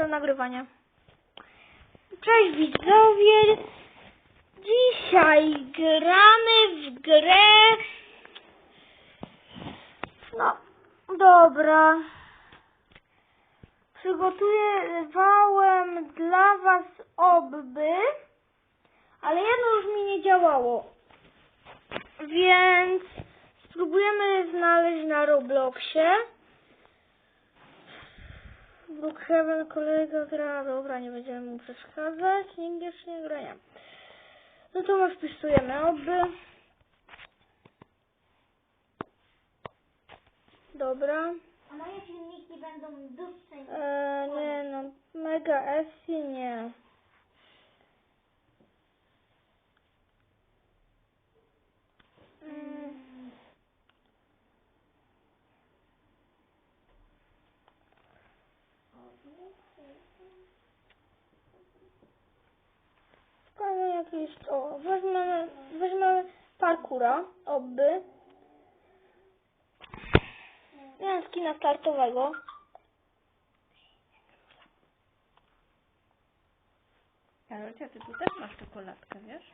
Start nagrywania. Cześć widzowie. Dzisiaj gramy w grę. No, dobra. Przygotowałem dla was obby, ale jedno już mi nie działało. Więc spróbujemy znaleźć na Robloxie. Brookhaven kolega gra, dobra, nie będziemy mu przeszkadzać, jeszcze nie gra, nie. No to już wpisujemy oby. Dobra. A moje filmiki będą dłuższe Eee, nie no, mega SC nie. Jakieś, o, weźmiemy, weźmiemy parkura, oby. Mam skina startowego. Karolcia, ty tu też masz czekoladkę, wiesz?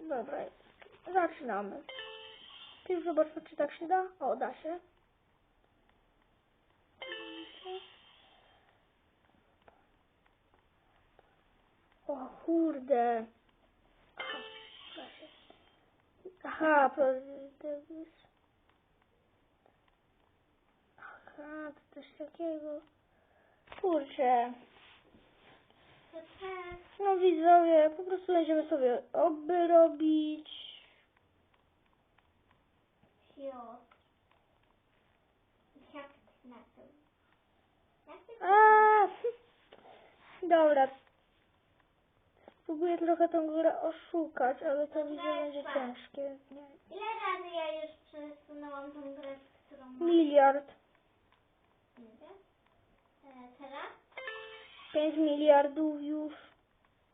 Dobra, zaczynamy. Ty zobaczmy, czy tak się da. O, da się. O kurde. Aha, prezydent. Aha, to coś takiego. Kurczę. No widzowie, po prostu będziemy sobie oby robić. Jak na to? Dobra. Spróbuję trochę tą grę oszukać, ale to widzę będzie ciężkie. Nie. Ile razy ja już przesunęłam tą grę, którą mam? Miliard. Nie wiem. E, teraz? 5 miliardów już.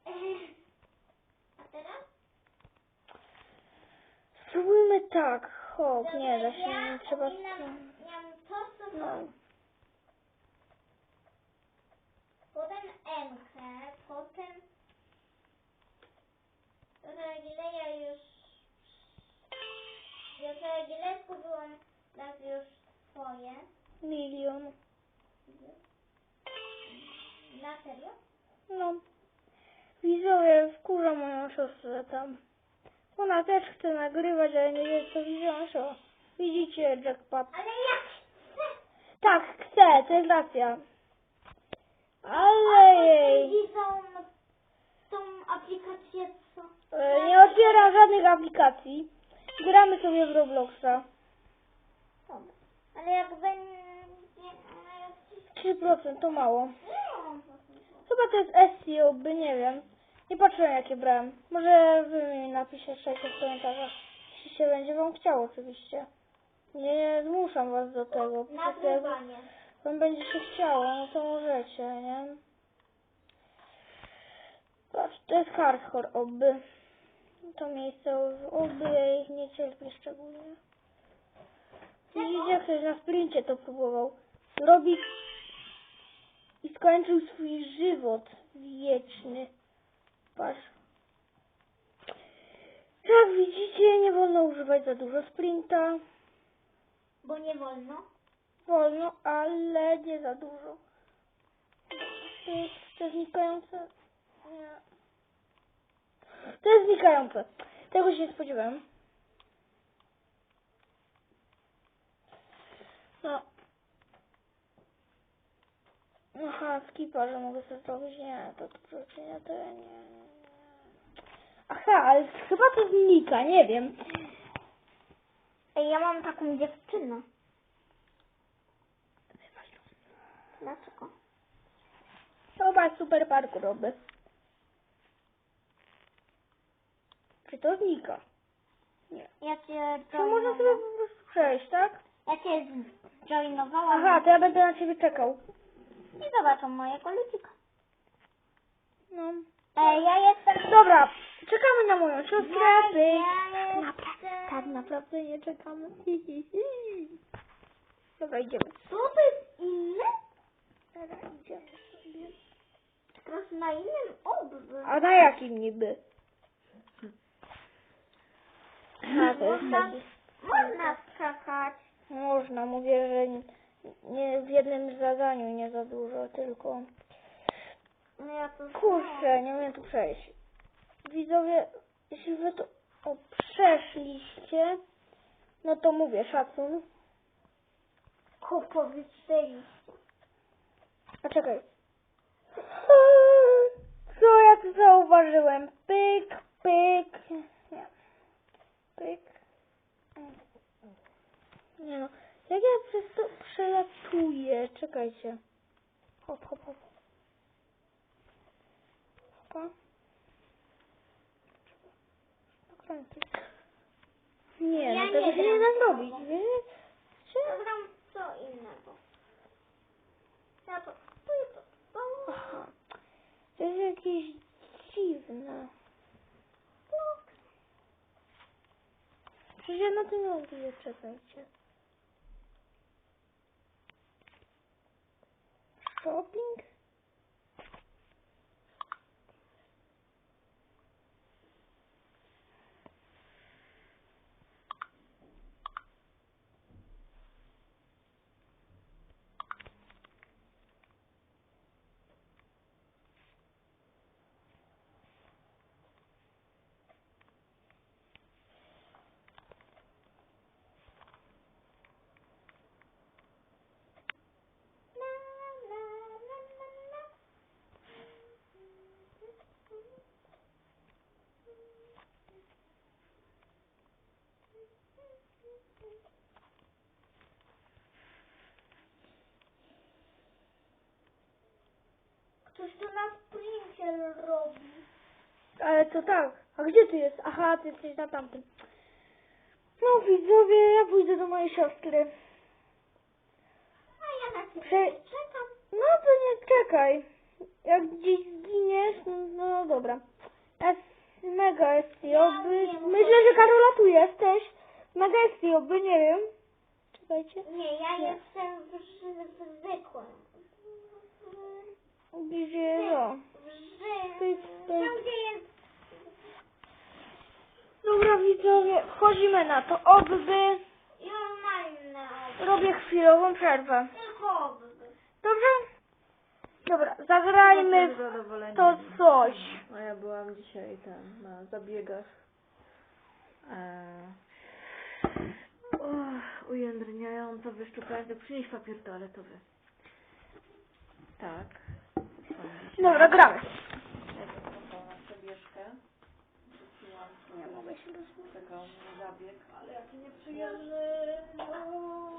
A teraz? Spróbujmy tak. Hop, Dobra, nie da się, ja nie trzeba... ominam- Miałam to, co No. to. Potem MK, potem Regile ja już ja za Regile raz już swoje. Milion. Na serio? No. Widzowie, wkurza moją siostrę tam. Ona też chce nagrywać, ale nie wie co wziąć. O, widzicie jackpot. Ale jak chcę! Tak, chcę, to jest racja. Ale jej. Widzą tą aplikację co? E, Nie otwieram żadnych aplikacji. Gramy sobie w Robloxa. Ale jak będzie... ale jak 3% to mało. Chyba to jest SEO, by nie wiem. Nie patrzyłem jakie brałem. Może wy mi napiszecie w komentarzach, jeśli się będzie wam chciało oczywiście. Nie zmuszam was do tego. Jak wam będzie się chciało, no to możecie, nie? Patrz, to jest hardcore oby. To miejsce oby, ja ich nie cierpię szczególnie. Widzicie, jak ktoś na sprincie to próbował zrobić i skończył swój żywot wieczny. Patrz. Jak widzicie, nie wolno używać za dużo sprinta. Bo nie wolno. Wolno, ale nie za dużo. To jest, jest znikające. Nie. To jest znikające. Tego się nie spodziewałem. No. Aha, skipa, że mogę sobie zrobić. Nie, to to przecież to ja nie. Aha, ale chyba to znika, nie wiem. Ej, ja mam taką dziewczynę. Dlaczego? Zobacz, super parkour robię. Czy to znika? Nie. Ja cię To można sobie po prostu przejść, tak? Ja cię joinowałam. Aha, to ja będę na ciebie czekał. I zobaczą mojego ludzika. No. Ej, ja jestem... Dobra, czekamy na moją siostrę. Ja, Pyk. ja Napra- jestem... tak naprawdę nie czekamy. Hi, hi, hi. Dobra, idziemy. Co to jest inne? Dobra, idziemy sobie. na innym obby. A na jakim niby? To jest taki... można skakać. Można, mówię, że nie- w jednym zadaniu nie za dużo, tylko... No ja to Kurczę, nie umiem tu przejść. Widzowie, jeśli wy to o, przeszliście, no to mówię, szacun. Kupowi przejść. A czekaj. Co ja tu zauważyłem? Pyk, pyk. Nie. Pyk. Nie no. Jak ja przez to przelatuję? Czekajcie. Hop, hop, hop. Hopa. Nakręcić. Nie, Ja no tego nie się nie gram. da zrobić. Wiecie? Ja gram co innego. Ja to... to, to, to. Aha. To jest jakieś dziwne. Przecież ja na tym mówię, czekajcie. Shopping? Ktoś to na sprincie robi. Ale to tak. A gdzie ty jest? Aha, ty jesteś na tamtym. No widzowie, ja pójdę do mojej siostry. A ja na ciebie Prze- czekam. No to nie czekaj. Jak gdzieś zginiesz, no, no dobra. Jest mega jest oby. nie Myślę, że Karola tu jesteś. Mega jest oby, nie wiem. Czekajcie. Nie, ja Nie. jestem w, ży- w zwykłym. Ty- Tam gdzie jest... Dobra widzowie, wchodzimy na to obby. Robię chwilową przerwę. Tylko obby. Dobrze? Dobra, zagrajmy w to coś. No ja byłam dzisiaj tam na zabiegach. Eee, uch, ujędrniająco, wyszczuplająco. Przynieś papier toaletowy. Tak. Dobra, gramy. Nie mogę się. Czekał mnie zabieg, ale jaki nieprzyjemny. No.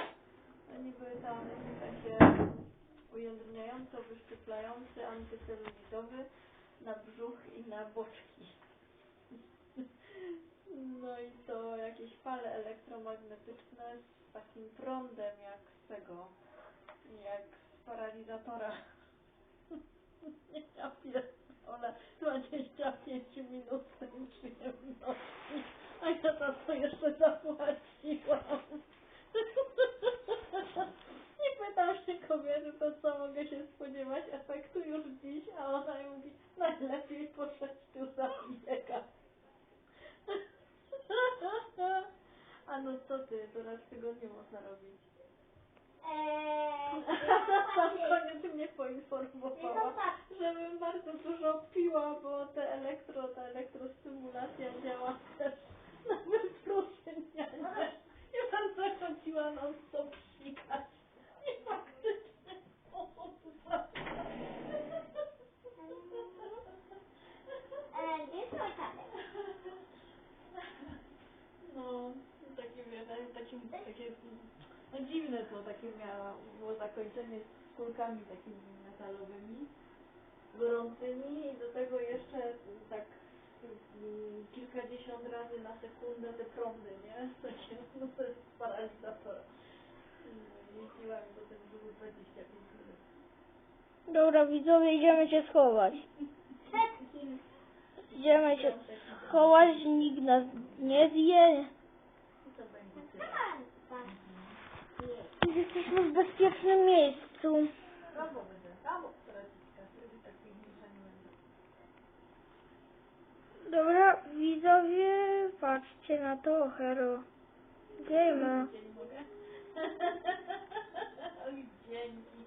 Niby tam takie ujędrniająco, wyszczuplający, antycelulizowy na brzuch i na boczki. No i to jakieś fale elektromagnetyczne z takim prądem jak z tego, jak z paralizatora. Ja pierdolę, 25 minut tej przyjemności, a ja za to jeszcze zapłaciłam. I pytam się kobiety, to co mogę się spodziewać efektu już dziś, a ona mówi, najlepiej po sześciu zabiegach. A no co ty, to raz w tygodniu można robić. Eee, Na nie koniec mnie poinformowała, zobaczy. żebym bardzo dużo piła, bo te elektro, ta elektrostymulacja działa też na wypróżnianie. I będę chodziła non stop sikać. I faktycznie Eee, gdzie jest mój tadek? No, takie wiele, takie, takie no dziwne to takie miała, było zakończenie z kulkami takimi metalowymi, gorącymi i do tego jeszcze tak mm, kilkadziesiąt razy na sekundę te prądy, nie? Takie, no to jest paralizator. Mm, Jeździłam do tego było 25 minut. Dobra widzowie, idziemy się schować. Przed kim? Idziemy się schować, nikt nas nie zje. I to będzie tyle. Pan, pan. Jesteśmy w bezpiecznym miejscu. Będę. widzowie, patrzcie na to, hero. Dzięki.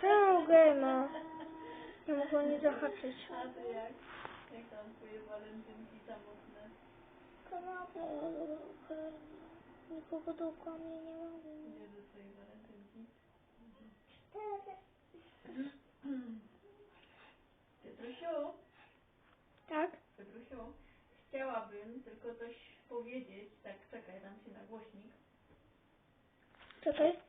Czemu game'a? Nie mogę nie zahaczyć. A to jak? Jak tam twoje walentynki samotne? Kanapę. Nikogo dookoła mnie nie ma. Twojej walentynki? Piotrusiu, Tak? Piotrusiu, chciałabym tylko coś powiedzieć. Tak, czekaj, dam ci na głośnik. Czekaj.